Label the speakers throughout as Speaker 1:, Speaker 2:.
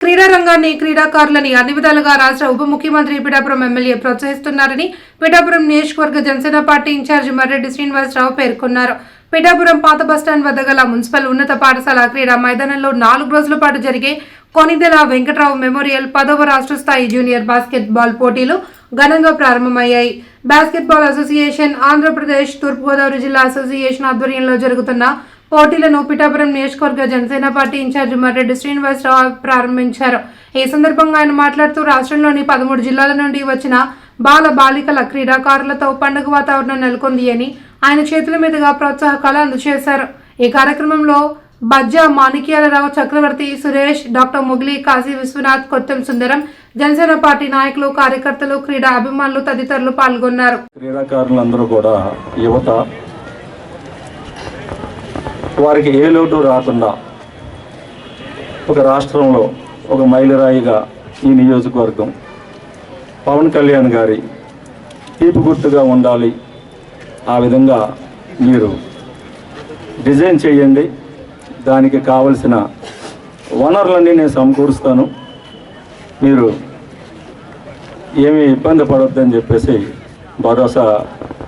Speaker 1: క్రీడారంగాన్ని క్రీడాకారులని అన్ని విధాలుగా రాష్ట్ర ఉప ముఖ్యమంత్రి పిఠాపురం ఎమ్మెల్యే ప్రోత్సహిస్తున్నారని పిఠాపురం నియోజకవర్గ జనసేన పార్టీ ఇన్ఛార్జి మర్రెడ్డి శ్రీనివాసరావు పేర్కొన్నారు. పిఠాపురం పాత బస్టాండ్ వద్ద గల మున్సిపల్ ఉన్నత పాఠశాల క్రీడా మైదానంలో నాలుగు రోజుల పాటు జరిగే కొనిదెల వెంకట్రావు మెమోరియల్ పదవ రాష్ట్ర స్థాయి జూనియర్ బాస్కెట్బాల్ పోటీలు ఘనంగా ప్రారంభమయ్యాయి. బాస్కెట్బాల్ అసోసియేషన్ ఆంధ్రప్రదేశ్ తూర్పుగోదావరి జిల్లా అసోసియేషన్ ఆధ్వర్యంలో జరుగుతున్న పోటీలను పిఠాపురం నియోజకవర్గ జనసేన పార్టీ ఇన్ఛార్జి మర్రెడ్డి శ్రీనివాసరావు ప్రారంభించారు. ఈ సందర్భంగా ఆయన మాట్లాడుతూ రాష్ట్రంలోని పదమూడు జిల్లాల నుండి వచ్చిన బాల బాలికల క్రీడాకారులతో పండుగ వాతావరణం నెలకొంది అని ఆయన చేతుల మీదుగా ప్రోత్సాహకాలు అందజేశారు. ఈ కార్యక్రమంలో బజ్జా మాణిక్యాలరావు చక్రవర్తి సురేష్ డాక్టర్ ముగిలి కాశీ విశ్వనాథ్ కొత్తం సుందరం జనసేన పార్టీ నాయకులు కార్యకర్తలు క్రీడా అభిమానులు తదితరులు పాల్గొన్నారు.
Speaker 2: క్రీడాకారులందరూ కూడా యువత వారికి ఏ లోటు రాకుండా ఒక రాష్ట్రంలో ఒక మైలురాయిగా ఈ నియోజకవర్గం పవన్ కళ్యాణ్ గారి తీపి గుర్తుగా ఉండాలి. ఆ విధంగా మీరు డిజైన్ చేయండి. దానికి కావలసిన వనరులన్నీ నేను సమకూరుస్తాను. మీరు ఏమీ ఇబ్బంది పడొద్దని చెప్పేసి భరోసా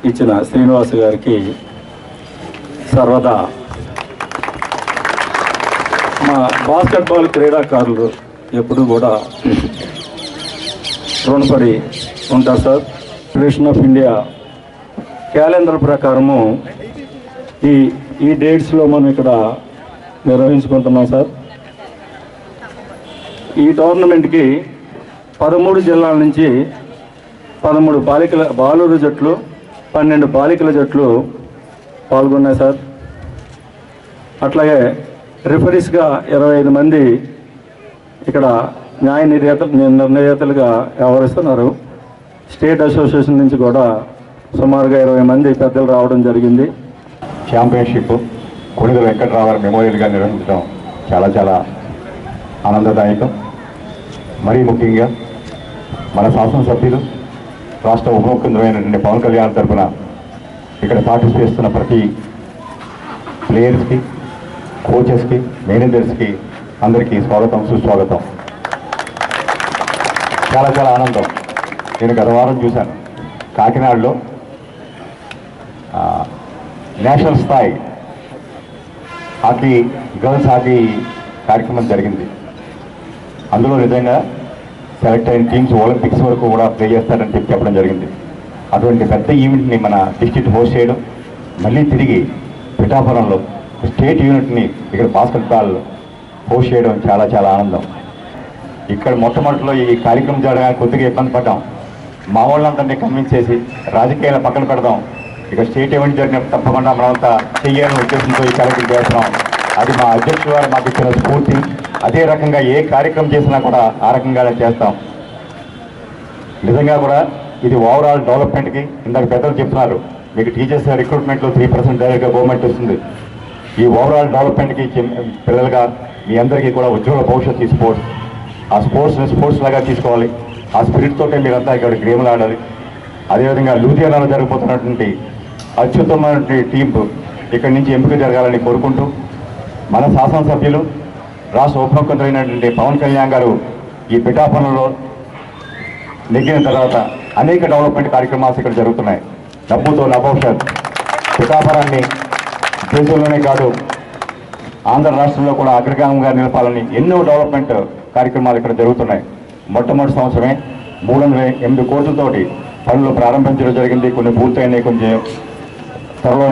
Speaker 2: ఇచ్చిన శ్రీనివాస్ గారికి సర్వదా బాస్కెట్బాల్ క్రీడాకారులు ఎప్పుడు కూడా రుణపడి ఉంటారు sir. Federation of India calendar ప్రకారము ఈ ఈ డేట్స్లో మనం ఇక్కడ నిర్వహించుకుంటున్నాం సార్. ఈ టోర్నమెంట్కి పదమూడు జిల్లాల నుంచి పదమూడు బాలికల బాలూరు జట్లు పన్నెండు బాలికల జట్లు పాల్గొన్నాయి సార్. అట్లాగే రిఫరీస్గా ఇరవై ఐదు మంది ఇక్కడ న్యాయ నిర్ణేత నిర్ణేతలుగా వ్యవహరిస్తున్నారు. స్టేట్ అసోసియేషన్ నుంచి కూడా సుమారుగా ఇరవై మంది పెద్దలు రావడం జరిగింది.
Speaker 3: ఛాంపియన్షిప్ కొణిద వెంకటరావు గారి మెమోరియల్గా నిర్వహించడం చాలా చాలా ఆనందదాయకం. మరీ ముఖ్యంగా మన శాసనసభ్యులు రాష్ట్ర ఉప ముఖ్యమంత్రి పవన్ కళ్యాణ్ తరఫున ఇక్కడ పార్టిసిపేట్ చేస్తున్న ప్రతి ప్లేయర్స్కి కోచెస్కి మేనేజర్స్కి అందరికీ స్వాగతం సుస్వాగతం. చాలా చాలా ఆనందం. నేను గత వారం చూశాను. కాకినాడలో నేషనల్ స్థాయి హాకీ గర్ల్స్ హాకీ కార్యక్రమం జరిగింది. అందులో నిజంగా సెలెక్ట్ అయిన టీమ్స్ ఒలింపిక్స్ వరకు కూడా ప్లే చేస్తారని చెప్పి చెప్పడం జరిగింది. అటువంటి పెద్ద ఈవెంట్ని మన డిస్టిక్ హోస్ట్ చేయడం మళ్ళీ తిరిగి పిఠాపురంలో స్టేట్ యూనిట్ని ఇక్కడ బాస్కెట్బాల్ హోస్ట్ చేయడం చాలా చాలా ఆనందం. ఇక్కడ మొట్టమొదటిలో ఈ కార్యక్రమం జరగడానికి కొద్దిగా ఇబ్బంది పడ్డాం. మా వాళ్ళందరినీ కన్విన్స్ చేసి రాజకీయాల పక్కన పెడదాం. ఇక స్టేట్ ఈవెంట్ జరిగినప్పుడు తప్పకుండా మనమంతా చెయ్యాలని ఉద్దేశంతో ఈ కార్యక్రమం చేస్తున్నాం. అది మా అధ్యక్షుడు వారు మాకు ఇచ్చిన స్ఫూర్తి. అదే రకంగా ఏ కార్యక్రమం చేసినా కూడా ఆ రకంగానే చేస్తాం. నిజంగా కూడా ఇది ఓవరాల్ డెవలప్మెంట్కి ఇందాక పెద్దలు చెప్తున్నారు మీకు టీచర్స్ రిక్రూట్మెంట్లో త్రీ పర్సెంట్ డైరెక్ట్గా గవర్నమెంట్ వస్తుంది. ఈ ఓవరాల్ డెవలప్మెంట్కి పిల్లలుగా మీ అందరికీ కూడా ఉజ్వల భవిష్యత్తు ఈ స్పోర్ట్స్ ఆ స్పోర్ట్స్ని స్పోర్ట్స్ లాగా తీసుకోవాలి. ఆ స్పిరిట్తో మీరంతా ఇక్కడ గేమ్లు ఆడాలి. అదేవిధంగా లూధియానాలో జరగబోతున్నటువంటి అత్యుత్తమైనటువంటి టీం ఇక్కడి నుంచి ఎంపిక జరగాలని కోరుకుంటూ మన శాసనసభ్యులు రాష్ట్ర ఉప ముఖ్యమంత్రి పవన్ కళ్యాణ్ గారు ఈ పిఠాపనలో నెగ్గిన తర్వాత అనేక డెవలప్మెంట్ కార్యక్రమాలు ఇక్కడ జరుగుతున్నాయి. డబ్బుతో నభవిష్యత్ పిఠాపురాన్ని దేశంలోనే కాదు ఆంధ్ర రాష్ట్రంలో కూడా అగ్రగామంగా నిలపాలని ఎన్నో డెవలప్మెంట్ కార్యక్రమాలు ఇక్కడ జరుగుతున్నాయి. మొట్టమొదటి సంవత్సరమే మూడు వందల ఎనిమిది కోట్లతోటి పనులు ప్రారంభించడం జరిగింది. కొన్ని పూర్తయినాయి కొంచెం త్వరలోనే